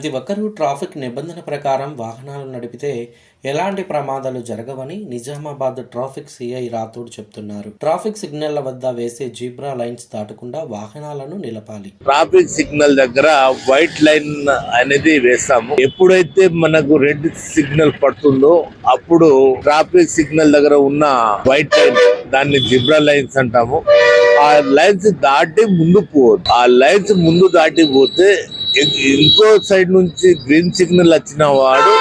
ప్రతి ఒక్కరూ ట్రాఫిక్ నిబంధన ప్రకారం వాహనాలు నడిపితే ఎలాంటి ప్రమాదాలు జరగవని నిజామాబాద్ ట్రాఫిక్ సిఐ రాథోడ్ చెప్తున్నారు. ట్రాఫిక్ సిగ్నల్ల వద్ద వేసే జీబ్రా లైన్స్ దాటకుండా వాహనాలను నిలపాలి. ట్రాఫిక్ సిగ్నల్ దగ్గర వైట్ లైన్ అనేది వేస్తాము. ఎప్పుడైతే మనకు రెడ్ సిగ్నల్ పడుతుందో అప్పుడు ట్రాఫిక్ సిగ్నల్ దగ్గర ఉన్న వైట్ లైన్ దాన్ని జిబ్రా లైన్స్ అంటాము. ఆ లైన్స్ దాటి ముందు పోవద్దు. ఆ లైన్స్ ముందు దాటి పోతే ఇంకో సైడ్ నుంచి గ్రీన్ సిగ్నల్ వచ్చిన వాడు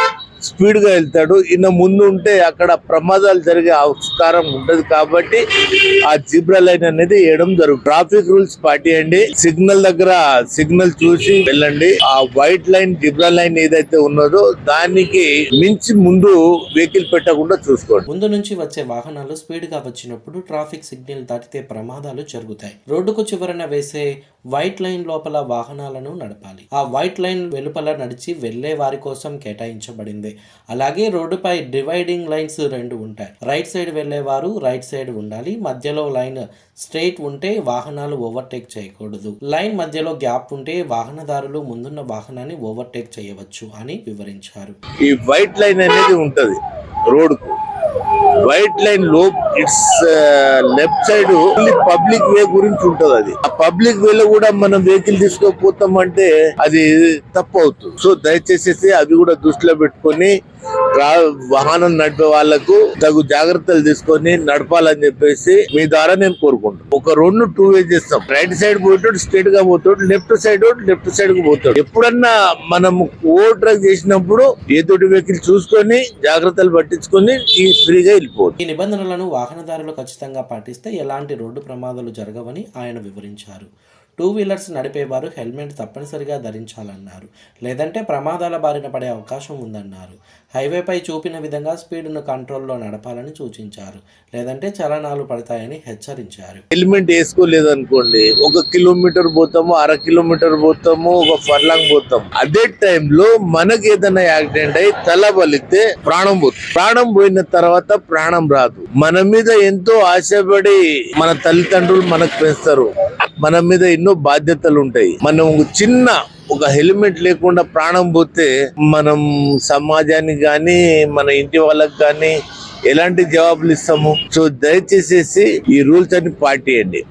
స్పీడ్గా వెళ్తాడు. ఇన్న ముందు ఉంటే అక్కడ ప్రమాదాలు జరిగే ఆస్కారం ఉండదు కాబట్టి ఆ జీబ్రా లైన్ అనేది వేయడం జరుగుతుంది ట్రాఫిక్ రూల్స్ పాటియండి సిగ్నల్ దగ్గర సిగ్నల్ చూసి వెళ్ళండి. ఆ వైట్ లైన్ జిబ్రా లైన్ ఏదైతే ఉన్నదో దానికి మించి ముందు వెహికల్ పెట్టకుండా చూసుకోండి. ముందు నుంచి వచ్చే వాహనాలు స్పీడ్గా వచ్చినప్పుడు ట్రాఫిక్ సిగ్నల్ దాటితే ప్రమాదాలు జరుగుతాయి. రోడ్డుకు చివరన వేసే వైట్ లైన్ లోపల వాహనాలను నడపాలి. ఆ వైట్ లైన్ వెలుపల నడిచి వెళ్ళే వారి కోసం కేటాయించబడింది. అలాగే రోడ్డుపై డివైడింగ్ లైన్స్ రెండు ఉంటాయి. రైట్ సైడ్ వెళ్ళేవారు రైట్ సైడ్ ఉండాలి. మధ్యలో లైన్ స్ట్రైట్ ఉంటే వాహనాలు ఓవర్టేక్ చేయకూడదు. లైన్ మధ్యలో గ్యాప్ ఉంటే వాహనదారులు ముందున్న వాహనాన్ని ఓవర్టేక్ చేయవచ్చు అని వివరించారు. ఈ వైట్ లైన్ అనేది ఉంటుంది రోడ్కు వైట్ లైన్లో it's left side public way గురించి ఉంటది అది. ఆ పబ్లిక్ వే లో కూడా మనం వెహికల్ తీసుకోపోతామంటే అది తప్పు అవుతుంది. సో దయచేసి అవి కూడా దృష్టిలో పెట్టుకొని వాహనం నడిపే వాళ్ళకు తగు జాగ్రత్తలు తీసుకొని నడపాలని చెప్పేసి మీ ద్వారా నేను కోరుకుంటాను ఒక రెండు టూ వే చేస్తాం. రైట్ సైడ్ పోతాడు స్ట్రేట్గా పోతాడు లెఫ్ట్ సైడ్ లెఫ్ట్ సైడ్కు పోతాడు. ఎప్పుడన్నా మనం ఓవర్ డ్రైవ్ చేసినప్పుడు ఏతోటి వెహికల్ చూసుకొని జాగ్రత్తలు పట్టించుకొని ఈ ఫ్రీగా వెళ్ళిపోవచ్చు. ఈ నిబంధనలను వాహనదారులు ఖచ్చితంగా పాటిస్తే ఎలాంటి రోడ్డు ప్రమాదాలు జరగవని ఆయన వివరించారు. టూ వీలర్స్ నడిపేవారు హెల్మెట్ తప్పనిసరిగా ధరించాలన్నారు. లేదంటే ప్రమాదాల బారిన పడే అవకాశం ఉందన్నారు. హైవేపై చూపిన విధంగా స్పీడ్ను కంట్రోల్లో నడపాలని సూచించారు. లేదంటే చలనాలు పడతాయని హెచ్చరించారు. హెల్మెట్ వేసుకోలేదనుకోండి ఒక కిలోమీటర్ పోతాము అర కిలోమీటర్ పోతాము ఒక ఫర్లాంగ్ పోతాము. అదే టైంలో మనకి ఏదైనా యాక్సిడెంట్ అయి తల బలితే ప్రాణం పోతుంది. ప్రాణం పోయిన తర్వాత ప్రాణం రాదు. మన మీద ఎంతో ఆశపడి మన తల్లిదండ్రులు మనకు పెంచుతారు. మన మీద ఎన్నో బాధ్యతలు ఉంటాయి మనం చిన్న ఒక హెల్మెట్ లేకుండా ప్రాణం పోతే మనం సమాజానికి కానీ మన ఇంటి వాళ్ళకి కానీ ఎలాంటి జవాబులు ఇస్తాము సో దయచేసేసి ఈ రూల్స్ అని పాటియండి